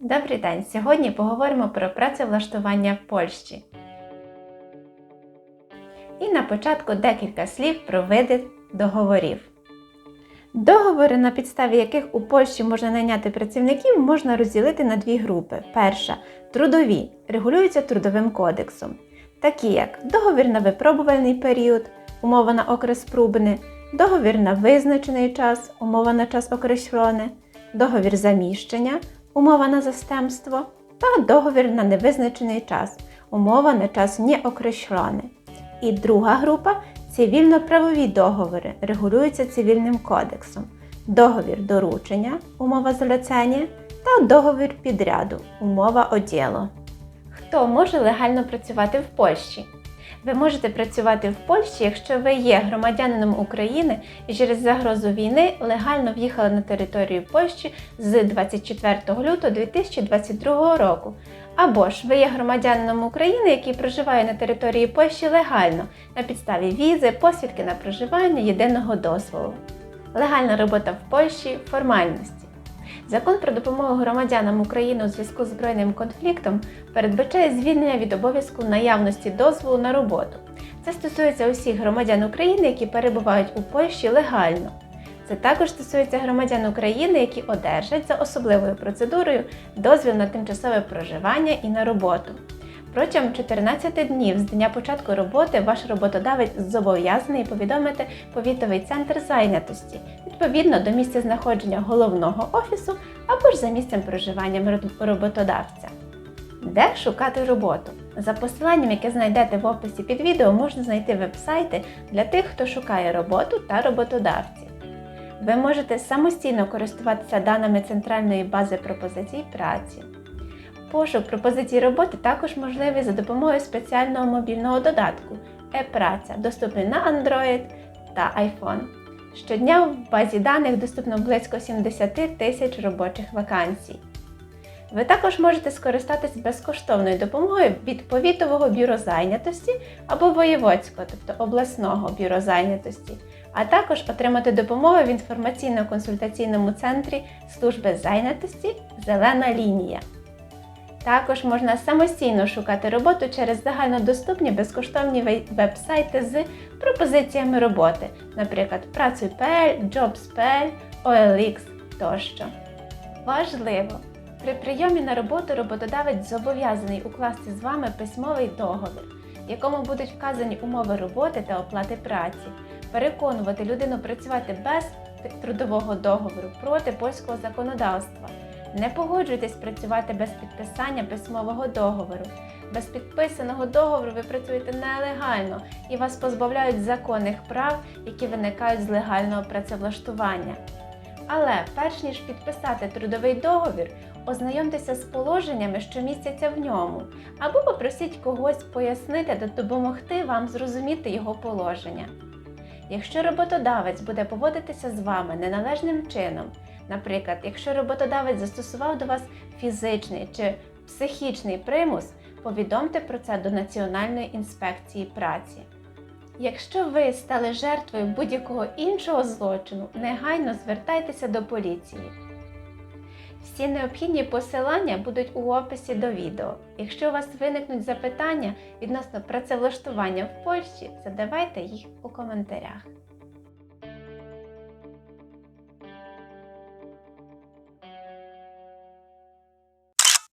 Добрий день! Сьогодні поговоримо про працевлаштування в Польщі. І на початку декілька слів про види договорів. Договори, на підставі яких у Польщі можна найняти працівників, можна розділити на дві групи. Перша трудові, регулюються трудовим кодексом, такі як договір на випробувальний період, умова на окрес пробний, договір на визначений час, умова на час окреслоний, договір заміщення, умова на застемство та договір на невизначений час, умова на час неокреслоний. І друга група цивільно-правові договори регулюються цивільним кодексом, договір доручення, умова злицення та договір підряду, умова оділу. Хто може легально працювати в Польщі? Ви можете працювати в Польщі, якщо ви є громадянином України і через загрозу війни легально в'їхали на територію Польщі з 24 лютого 2022 року. Або ж ви є громадянином України, який проживає на території Польщі легально на підставі візи, посвідки на проживання, єдиного дозволу. Легальна робота в Польщі формальності. Закон про допомогу громадянам України у зв'язку з збройним конфліктом передбачає звільнення від обов'язку наявності дозволу на роботу. Це стосується усіх громадян України, які перебувають у Польщі легально. Це також стосується громадян України, які одержать за особливою процедурою дозвіл на тимчасове проживання і на роботу. Протягом 14 днів з дня початку роботи ваш роботодавець зобов'язаний повідомити повітовий центр зайнятості відповідно до місця знаходження головного офісу або ж за місцем проживання роботодавця. Де шукати роботу? За посиланням, яке знайдете в описі під відео, можна знайти веб-сайти для тих, хто шукає роботу та роботодавців. Ви можете самостійно користуватися даними центральної бази пропозицій праці. Пошук пропозицій роботи також можливий за допомогою спеціального мобільного додатку e-праця, доступний на Android та iPhone. Щодня в базі даних доступно близько 70 тисяч робочих вакансій. Ви також можете скористатися безкоштовною допомогою від повітового бюро зайнятості або воєводського, тобто обласного бюро зайнятості, а також отримати допомогу в інформаційно-консультаційному центрі служби зайнятості Зелена лінія. Також можна самостійно шукати роботу через загальнодоступні безкоштовні веб-сайти з пропозиціями роботи, наприклад, Працюй.pl, Jobs.pl, OLX тощо. Важливо! При прийомі на роботу роботодавець зобов'язаний укласти з вами письмовий договір, в якому будуть вказані умови роботи та оплати праці, переконувати людину працювати без трудового договору проти польського законодавства. Не погоджуйтесь працювати без підписання письмового договору. Без підписаного договору ви працюєте нелегально і вас позбавляють законних прав, які виникають з легального працевлаштування. Але перш ніж підписати трудовий договір, ознайомтеся з положеннями, що містяться в ньому, або попросіть когось пояснити та допомогти вам зрозуміти його положення. Якщо роботодавець буде поводитися з вами неналежним чином, наприклад, якщо роботодавець застосував до вас фізичний чи психічний примус, повідомте про це до Національної інспекції праці. Якщо ви стали жертвою будь-якого іншого злочину, негайно звертайтеся до поліції. Всі необхідні посилання будуть у описі до відео. Якщо у вас виникнуть запитання відносно працевлаштування в Польщі, задавайте їх у коментарях.